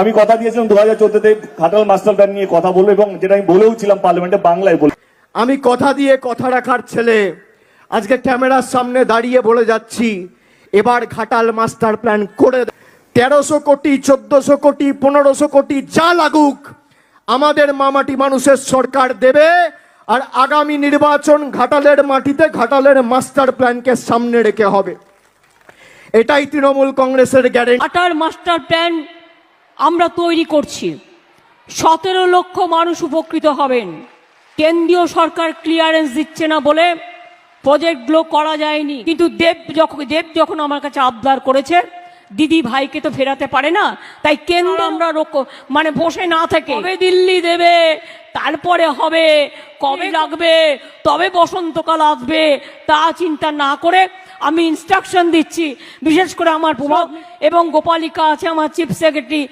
আমি কথা দিয়েছিলাম দু হাজার চোদ্দতে ঘাটাল মাস্টার প্ল্যান নিয়ে কথা বলব এবং যেটা আমি বলেও ছিলাম পার্লামেন্টে বাংলায় বলে আমি কথা দিয়ে কথা রাখার ছেলে। আজকে ক্যামেরার সামনে দাঁড়িয়ে বলে যাচ্ছি এবার ঘাটাল মাস্টার প্ল্যান করে তেরোশো কোটি চোদ্দশো কোটি পনেরোশো কোটি যা লাগুক আমাদের মামাটি মানুষের সরকার দেবে আর আগামী নির্বাচন ঘাটালের মাটিতে ঘাটালের মাস্টার প্ল্যানকে সামনে রেখে হবে। এটাই তৃণমূল কংগ্রেসের গ্যারেন্টি। আটার মাস্টার প্ল্যান আমরা তৈরি করছি। সতেরো লক্ষ মানুষ উপকৃত হবেন। কেন্দ্রীয় সরকার ক্লিয়ারেন্স দিচ্ছে না বলে প্রজেক্টগুলো করা যায়নি। কিন্তু দেব যখন দেব যখন আমার কাছে আবদার করেছে দিদি ভাইকে তো ফেরাতে পারে না। তাই কেন্দ্র আমরা মানে বসে না থেকে। কবে দিল্লি দেবে তারপরে হবে কবে লাগবে তবে বসন্তকাল আসবে তা চিন্তা না করে আমি ইনস্ট্রাকশন দিচ্ছি। বিশেষ করে আমার প্রভাব এবং গোপালিকা আছে আমার চিফ সেক্রেটারি